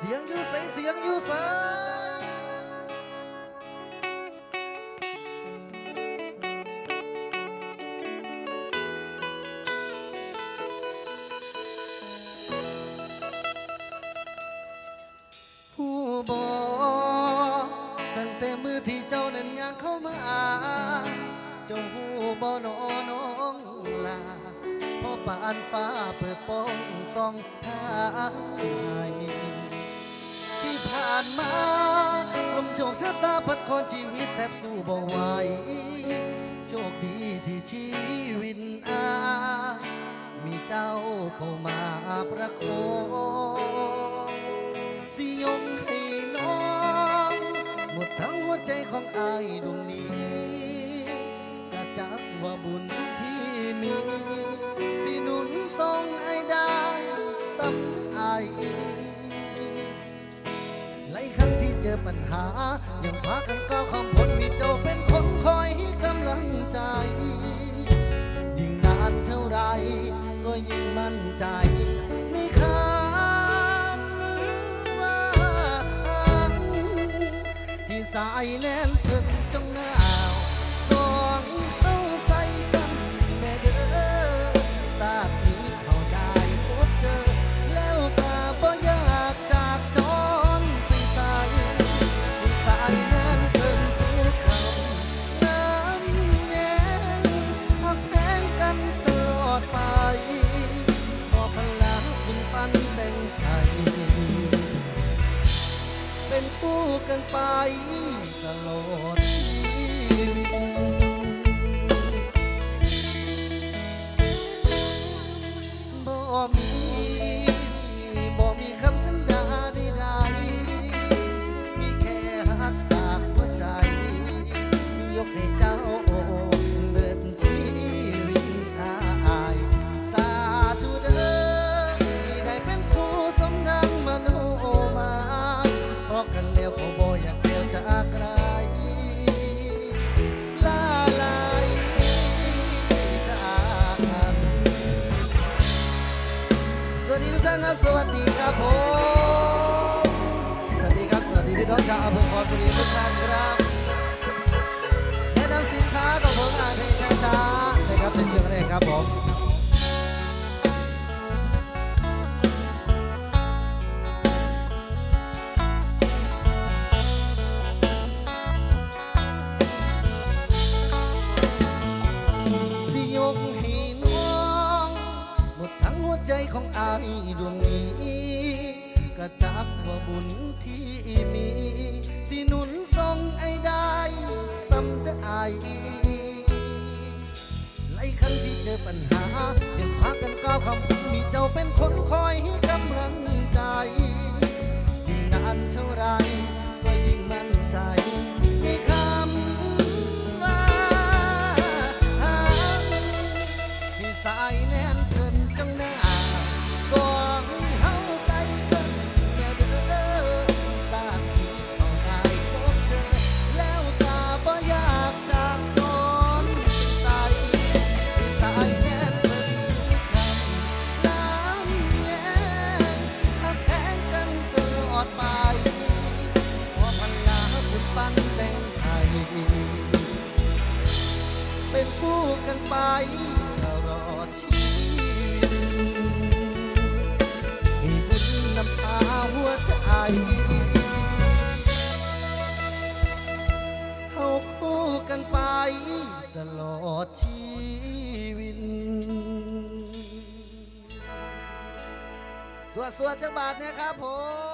เสียงยูใสเสียงยูใสผู้บอกตั้งแต่มือที่เจ้านั้นยังเข้ามาเจ้าหูบอนอน้องลาพอปานฟ้าเปิดโป้องสองทาง มาลมโชคชะตาพัดคอนชีวิตแทบสู้บ่ไหวโชคดีที่ชีวิตอา มีเจ้าเข้ามาประคองสิยงให้น้อง หมดทั้งหัวใจของอายดวงนี้กะจักว่าบุญที่มี สิหนุนทรงไอ้ได้สำอ ครั้งที่เจอปัญหา ยังพากันก้าวข้ามพ้นมีเจ้าเป็นคนคอยให้กำลังใจ ยิ่งนานเท่าไร ก็ยิ่งมั่นใจในคำว่าที่สายแน่นเกินจงหนาว บุญปันแต่งไทยเป็นคู่กันไปตลอด นะสวัสดีครับผมสวัสดีครับ สวัสดีพี่น้องชาวอำเภอคอนบุรีทุกท่านครับแนะนำสินค้าของผมอ่านเพลงช้าๆนะครับเป็นช่วงแรกครับผม ใจของอายดวงนี้ ก็จักว่าบุญที่มี สิหนุนทรงไอ้ได้สำได้อายครั้งที่เจอปัญหายังพากันก้าวคำมีเจ้าเป็นคนคอย เป็นคู่กันไปตลอดชีวิตที่บุญนำพาหัวใจเฮาคู่กันไปตลอดชีวิตสวดสวดจังบาทเนี่ยครับผม